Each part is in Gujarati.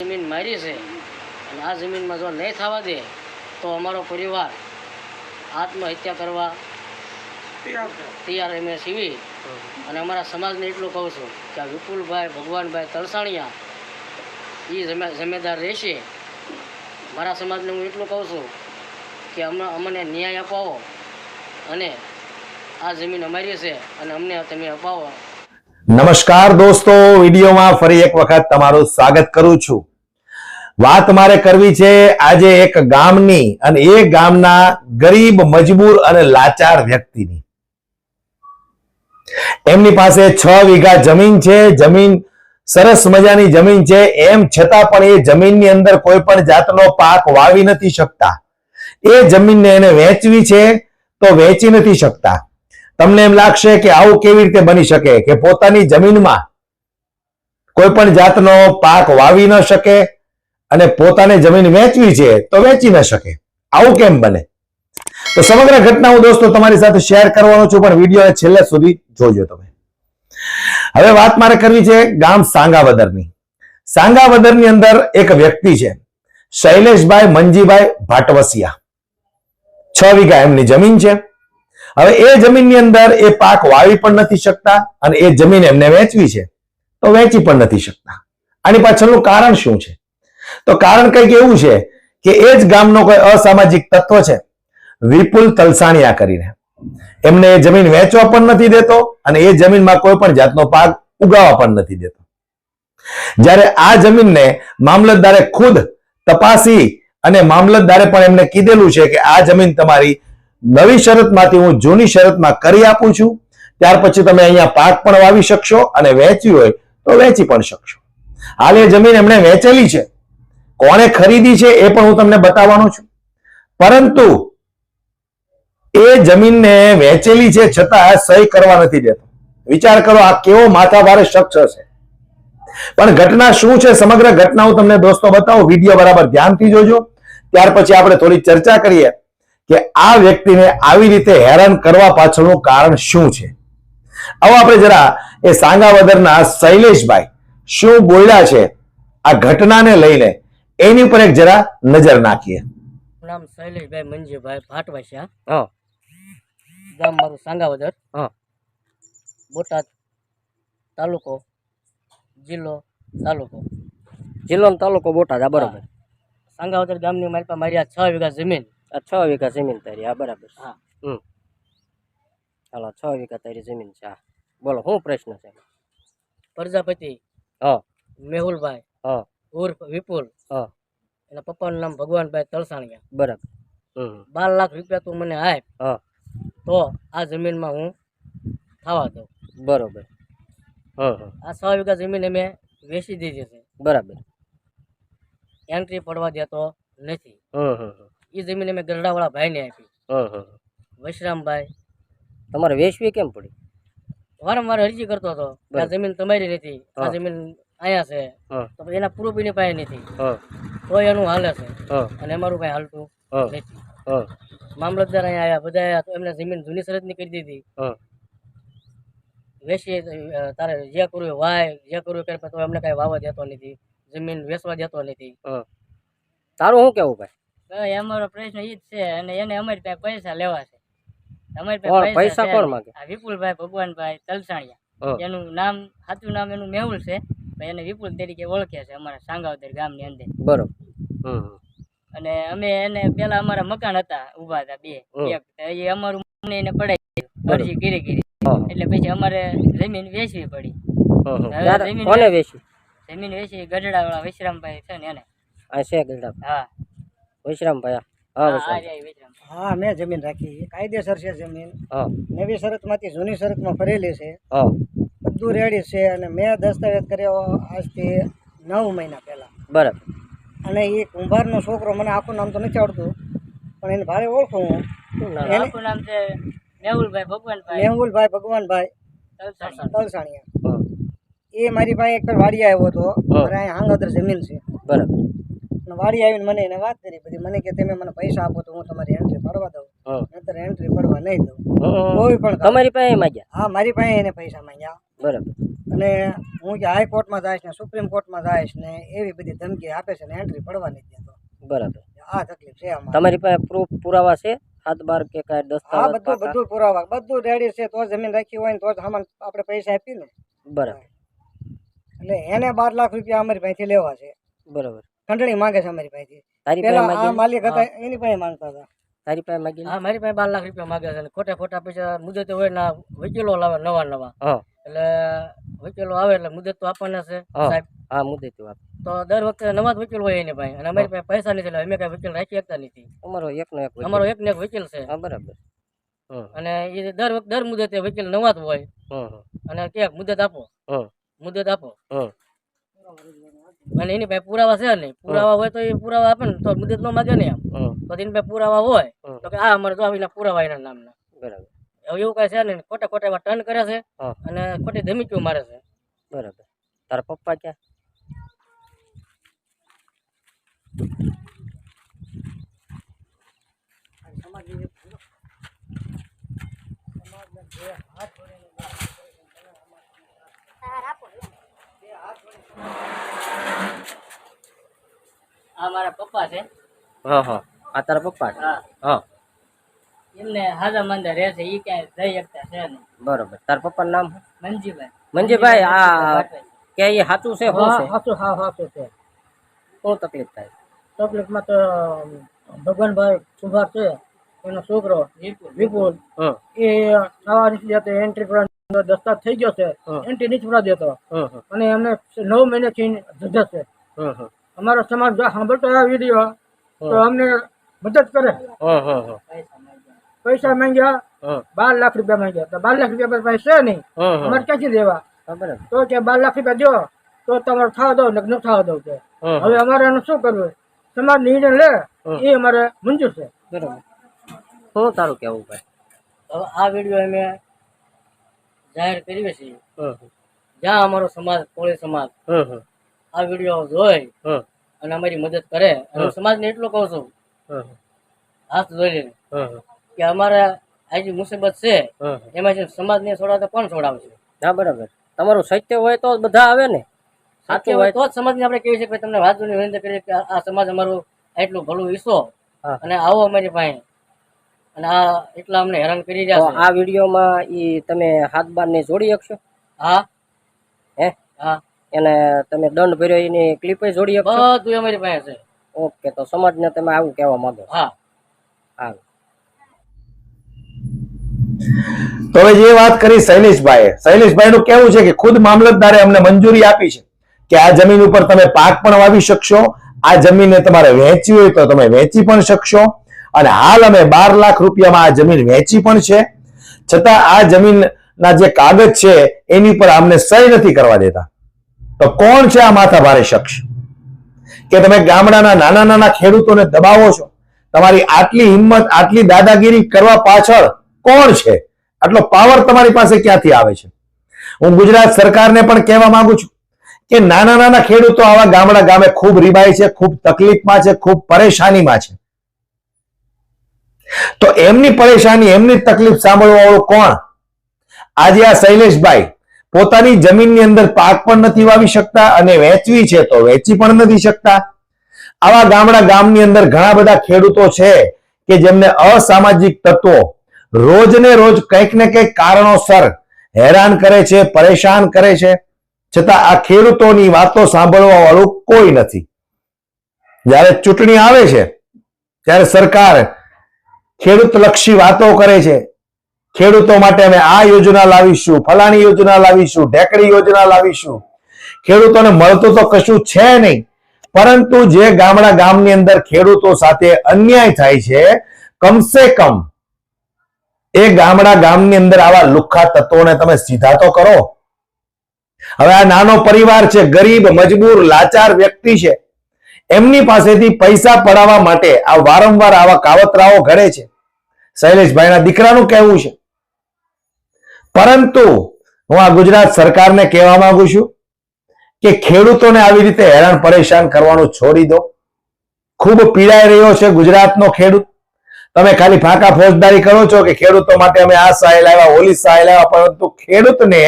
જમીન મારી છે અને આ જમીનમાં જો નહીં થવા દે તો અમારો પરિવાર આત્મહત્યા કરવા તૈયાર અમે સીવી અને અમારા સમાજને એટલું કહું છું કે આ વિપુલભાઈ ભગવાનભાઈ તલસાણિયા એ જમેદાર રહેશે. મારા સમાજને હું એટલું કહું છું કે અમને અમને ન્યાય અપાવો અને આ જમીન અમારી છે અને અમને તમે અપાવો. નમસ્કાર દોસ્તો વિડીયોમાં ફરી એક વખત તમારું સ્વાગત કરું છું. વાત મારે કરવી છે આજે એક ગામની અને એ ગામના ગરીબ, મજબૂર અને લાચાર વ્યક્તિની. એમની પાસે છ વીઘા જમીન છે, જમીન સરસ મજાની જમીન છે, એમ છતાં પણ એ જમીનની અંદર કોઈ પણ જાતનો પાક વાવી નથી શકતા. એ જમીનને એને વેચવી છે, તો વેચી નથી શકતા. તમને એમ લાગશે કે આવું કેવી રીતે બની શકે કે પોતાની જમીનમાં કોઈ પણ જાતનો પાક વાવી ન શકે? અને પોતાને જમીન વેચવી છે તો વેચી ન શકે. આવું કેમ બને? તો સમગ્ર ઘટના હું દોસ્તો તમારી સાથે શેર કરવાનો છું, પણ વીડિયો છેલ્લે સુધી જોજો તમે. હવે વાત મારે કરવી છે ગામ સાંગાવદરની. સાંગાવદરની અંદર એક વ્યક્તિ છે, શૈલેષભાઈ મંજીભાઈ ભાટવસિયા. છ વીઘા એમની જમીન છે. હવે એ જમીનની અંદર એ પાક વાવી પણ નથી શકતા અને એ જમીન એમને વેચવી છે, તો વેચી પણ નથી શકતા. આની પાછળનું કારણ શું છે? તો કારણ કંઈક એવું છે કે એ જ ગામનો કોઈ અસામાજિક તત્વ છે. વિપુલ તલસાણિયા કરીને. એમને એ જમીન વેચવા પણ નથી દેતો અને એ જમીનમાં કોઈ પણ જાતનો પાક ઉગાવવા પણ નથી દેતો. જ્યારે આ જમીનને મામલતદારે ખુદ તપાસી અને મામલતદારે પણ એમને કીધેલું છે કે આ જમીન તમારી નવી શરતમાંથી હું જૂની શરતમાં કરી આપું છું. ત્યાર પછી તમે અહીંયા પાક પણ વાવી શકશો અને વેચવી હોય તો વેચી પણ શકશો. હાલ એ જમીન એમણે વેચેલી છે. કોણે ખરીદી છે એ પણ હું તમને બતાવવાનો છું. પરંતુ એ જમીનને વેચેલી છે છતાં સહી કરવા નથી દેતો. વિચાર કરો આ કેવો માથાભારે શખ્સ હશે. પણ ઘટના શું છે સમગ્ર ઘટના હું તમને દોસ્તો બતાવું, વીડિયો બરાબર ધ્યાનથી જોજો. ત્યાર પછી આપણે થોડી ચર્ચા કરીએ કે આ વ્યક્તિને આવી રીતે હેરાન કરવા પાછળનું કારણ શું છે. આવો આપણે જરા એ સાંગાવદરના શૈલેષભાઈ શું બોલ્યા છે આ ઘટનાને લઈને એની ઉપર એક જરા નજર નાખીએ. નામ શૈલેષભાઈ મંજીભાઈ ભાટવાસિયા. હા. ગામ મારું સાંગાવદર. હા. બોટાદ તાલુકો જિલ્લો તાલુકો. જિલ્લો ને તાલુકો બોટાદ આ બરાબર. સાંગાવદર ગામની મારી પાસે મારી આ છ વીઘા જમીન. આ છ વીઘા જમીન તારી આ બરાબર. હા. હમ. હાલો છ વીઘા તારી જમીન છે હા. બોલો શું પ્રશ્ન છે? પ્રજાપતિ હા. મેહુલભાઈ. હા. ઉર્ફ વિપુલ. હા. એના પપ્પાનું નામ ભગવાનભાઈ તળસાણિયા. બરાબર. બાર લાખ રૂપિયા તું મને આપ. હા. તો આ જમીનમાં હું થવા દઉં. બરોબર. આ છ વીઘા જમીન અમે વેચી દીધી છે. બરાબર. એન્ટ્રી પડવા દેતો નથી. હમ હમ હમ. એ જમીન અમે ગરડાવાળા ભાઈને આપી. વૈશ્રામભાઈ. તમારે વેચવી કેમ પડી? વારંવાર અરજી કરતો હતો આ જમીન તમારી નથી. આ જમીન અહીંયા છે. તો પછી એના પૂરું પીને પાસે નથી. હા. એનું હાલે છે. અને અમારું કઈ હાલતું નથી. મામલતદાર અહીંયા આવ્યા બધા આવ્યા તો એમને જમીન જૂની શરતની કરી દીધી. હા. તારે જે કરવું વાય જે કરવું કરે તો એમને કઈ વાવવા દેતો નથી. જમીન વેચવા દેતો નથી. તારું શું કેવું ભાઈ? અમારો પ્રશ્ન એ જ છે અને એને અમારી પાસે પૈસા લેવા છે. અમારી કોણ? પૈસા કોણ માંગે? વિપુલભાઈ ભગવાનભાઈ તલસાણિયા. એનું નામ સાચું નામ એનું મેહુલ છે. પણ એને વિપુલ તરીકે ઓળખે છે અમારા સાંગાવદર ગામની અંદર. બરોબર. હમ. અને અમે એને પેલા અમારા મકાન હતા ઊભા હતા બે. એક એ અમારું મને એને પડાઈ. અરજી કરી કરી હા હા. એટલે પછી અમારે જમીન વેચવી પડી. જમીન કોને વેચી જમીન વેચી ગઢડા વાળા વિશ્રામભાઈ છે ને એને. આ છે ગઢડા. હા. વિશ્રામભાઈ હા મેં જમીન રાખી. છે કાયદેસર છે જમીન. હા. શરત શરતમાંથી જૂની શરતમાં ફરેલી છે. હા. બધું રેડી છે અને મેં દસ્તાવેજ કર્યો આજથી નવ મહિના પહેલાં. બરાબર. અને એ કુંભારનો છોકરો મને આખું નામ તો નથી આવડતું પણ એને ભારે ઓળખું હું. આખું નામ છે મેહુલભાઈ ભગવાનભાઈ. મેહુલભાઈ ભગવાનભાઈ. તલસાણિયા. એ મારી પાસે એક વાડી આવ્યો હતો. મારે અહીંયા હાંગોદર જમીન છે. બરાબર. વાડી આવીને મને એને વાત કરી. બધી મને કે તમે મને પૈસા આપો તો હું તમારી એન્ટ્રી પડવા દઉં. નહીતર એન્ટ્રી પડવા નહીં દઉં. કોઈ પણ. તમારી પાસે માંગ્યા? હા મારી પાસે એને પૈસા માંગ્યા. બરાબર. અને હું કે હાઈકોર્ટમાં જઈશ ને સુપ્રીમ કોર્ટમાં જઈશ ને એવી બધી ધમકી આપે છે ને એન્ટ્રી પડવાની જ તો. બરાબર. આ તકલીફ છે અમારે તમારી પાસે પ્રૂફ પુરાવા છે? હાથ બાર કે કાંઈ હા દસ્તાવેજ બધું બધું પુરાવા. બધું રેડી છે. તો જમીન રાખી હોય ને તો જ સામાન આપણે પૈસા આપી ને. બરાબર. એટલે એને બાર લાખ રૂપિયા અમારી પાસેથી લેવા છે. બરાબર. ખંડણી માંગે છે અમારી પાસેથી. તારી પાસે આ માલિક હતા એની પાસે માંગતા હતા. તારી પાસે માગી હા મારી પાસે બાર લાખ રૂપિયા માંગે છે અને ખોટા ખોટા પૈસા મુદતે હોય ના વકીલો લાવે નવા નવા. હા. એટલે વકીલો આવે એટલે મુદત તો આપવાના છે. સાહેબ હા મુદ્દે તો આપ. તો દર વખતે નવા જ વકીલ હોય એની પાસે અને અમારી પાસે પૈસા નથી એટલે અમે કઈ વકીલ રાખી શકતા નથી. અમારો એક વકીલ. અમારો એક ને એક વકીલ છે. હા બરાબર. અને એ દર વખતે દર મુદતે વકીલ નવા જ હોય. અને કે મુદત આપો. મુદ્દત મુદત આપો. અને એની પાસે પુરાવા છે નહીં. પુરાવા હોય તો એ પુરાવા આપે ને તો મુદત ન માગે ને આમ તો એની પાસે પુરાવા હોય તો કે આ અમારે તો પુરાવા એના નામના. બરાબર. હવે એવું કઈ છે નહીં. ખોટા ખોટા એવા ટર્ન કરે છે હા. અને ખોટી ધમકીઓ મારે છે. બરાબર. તારા પપ્પા ક્યાં? આ મારા પપ્પા છે. હા હા. આ તારા પપ્પા હા. હા. એમને હાજા મંદા રહે છે એ ક્યાંય જઈ શકતા છે નહીં. બરોબર. તાર પપ્પાનું નામ મનજીભાઈ મંજીભાઈ. મંજીભાઈ આ કે એ સાચું છે શું છે? હાચું હા સાચું છે. શું તકલીફ થાય? તકલીફમાં તો ભગવાનભાઈ સુભાર છે એનો છોકરો વિપુલ. એ આવા નીચે જતો એન્ટ્રી પર દસ્તાવેજ થઈ ગયો છે. એન્ટ્રી નીચે પડા દેતો હમ હમ અને એમને નવ મહિનાથી ધજા છે. હમ હમ અમારો સમાજ જો સાંભળતો આ વીડિયો તો અમને મદદ કરે. હમ હમ હમ પૈસા માંગ્યા બાર લાખ રૂપિયા માંગ્યા. તો બાર લાખ રૂપિયા પૈસા છે નહીં. અમારે ક્યાંથી દેવા તો કે બાર લાખ રૂપિયા દો તો તમારે થવા દો લગ્ન થવા દો કે. હવે અમારે એનું શું કરવું તમારે નિર્ણય લે એ અમારે મંજૂર છે. બરાબર. તો તારું કેવું ભાઈ? હવે આ વીડિયો અમે જાહેર કરીએ છીએ. જ્યાં અમારો સમાજ કોળી સમાજ આ વીડિયો જોઈ અને અમારી મદદ કરે. અને સમાજને એટલું કહું છું. હાથ જોઈ લઈને કે અમારે આ જે મુસીબત છે એમાં જે સમાજને છોડાવે તો કોણ છોડાવશે? હા બરાબર. તમારું સત્ય હોય તો બધા આવે ને. સાચું હોય તો જ સમાજને આપણે કહી શકીએ તમને વાત વિનંતી કરીએ કે આ સમાજ અમારું એટલું ભલું ઈસો. અને આવો અમારી પાસે. અને આ એટલા અમને હેરાન કરી રહ્યા આ વિડીયોમાં ઈ તમે હાથ બાર ને જોડી શકશો? હા. હે? હા. એને તમે દંડ ભર્યો એની ક્લિપ જોડી શકશો? બધું અમારી પાસે છે. ઓકે તો સમાજને તમે આવું કહેવા માંગો હા. હા. તો હવે જે વાત કરી શૈલેષભાઈએ શૈલેષભાઈ નું કેવું છે કે ખુદ મામલતદારે અમને મંજૂરી આપી છે કે આ જમીન ઉપર તમે પાક પણ વાવી શકશો, આ જમીનને તમારે વેચવી હોય તો તમે વેચી પણ શકશો, અને હાલ અમે બાર લાખ રૂપિયામાં આ જમીન વેચી પણ છે. છતાં આ જમીનના જે કાગળ છે, એની પર અમને સહી નથી કરવા દેતા. તો કોણ છે આ માથા ભારે શખ્સ? કે તમે ગામડાના નાના નાના ખેડૂતોને દબાવો છો? તમારી આટલી હિંમત, આટલી દાદાગીરી કરવા પાછળ કોણ છે? આટલો પાવર તમારી પાસે ક્યાંથી આવે છે? હું ગુજરાત સરકારને પણ કહેવા માંગુ છું કે નાના નાના ખેડૂતો આવા ગામડા ગામે ખૂબ રીબાય છે, ખૂબ તકલીફમાં છે, ખૂબ પરેશાનીમાં છે. તો એમની પરેશાની, એમની તકલીફ સાંભળવા કોણ? આજે આ શૈલેષભાઈ પોતાની જમીનની અંદર પાક પણ નથી વાવી શકતા અને વેચવી છે તો વેચી પણ નથી શકતા. આવા ગામડા ગામની અંદર ઘણા બધા ખેડૂતો છે કે જેમને અસામાજિક તત્વો રોજ ને રોજ કંઈક ને કંઈક કારણોસર હેરાન કરે છે, પરેશાન કરે છે. છતાં આ ખેડૂતોની વાતો સાંભળવા વાળું કોઈ નથી. જ્યારે ચૂંટણી આવે છે, ત્યારે સરકાર ખેડૂત લક્ષી વાતો કરે છે. ખેડૂતો માટે અમે આ યોજના લાવીશું, ફલાણી યોજના લાવીશું ઢેકડી યોજના લાવીશું. ખેડૂતોને મળતું તો કશું છે નહીં. પરંતુ જે ગામડા ગામની અંદર ખેડૂતો સાથે અન્યાય થાય છે, કમસે કમ એ ગામડા ગામની અંદર આવા લુખ્ખા તત્વોને તમે સીધા તો કરો. હવે આ નાનો પરિવાર છે, ગરીબ, મજબૂર, લાચાર વ્યક્તિ છે, એમની પાસેથી પૈસા પડાવવા માટે આ વારંવાર આવા કાવતરાઓ ઘડે છે. શૈલેષભાઈના દીકરાનું કહેવું છે. પરંતુ હું આ ગુજરાત સરકારને કહેવા માંગુ છું કે ખેડૂતોને આવી રીતે હેરાન પરેશાન કરવાનું છોડી દો. ખૂબ પીડાઈ રહ્યો છે ગુજરાતનો ખેડૂત. તમે ખાલી ફાંકા ફોજદારી કરો છો કે ખેડૂતો માટે અમે આ સહાય લાવ્યા, ઓલી સહાય લાવ્યા, પરંતુ ખેડૂતને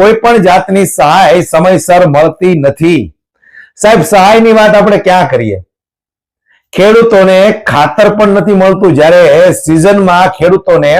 કોઈ પણ જાતની સહાય સમયસર મળતી નથી. સાહેબ, સહાયની વાત આપણે ક્યાં કરીએ? ખેડૂતોને ખાતર પણ નથી મળતું. જ્યારે સિઝનમાં ખેડૂતોને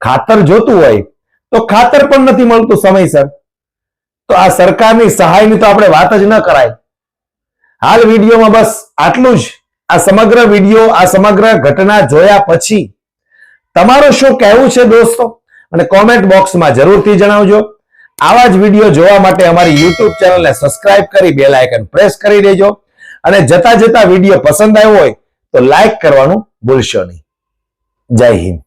ખાતર જોતું હોય, તો ખાતર પણ નથી મળતું સમયસર. તો આ સરકારની સહાયની તો આપણે વાત જ ન કરાય. હાલ વિડીયોમાં બસ આટલું જ. આ સમગ્ર વીડિયો, આ સમગ્ર ઘટના જોયા પછી તમારું શું કહેવું છે દોસ્તો? અને કોમેન્ટ બોક્સમાં જરૂરથી જણાવજો. આવા જ વીડિયો જોવા માટે અમારી યુટ્યુબ ચેનલને સબસ્ક્રાઇબ કરી બે લાયકન પ્રેસ કરી દેજો. અને જતા જતા વીડિયો પસંદ આવ્યો હોય તો લાઈક કરવાનું ભૂલશો નહીં. જય હિન્દ.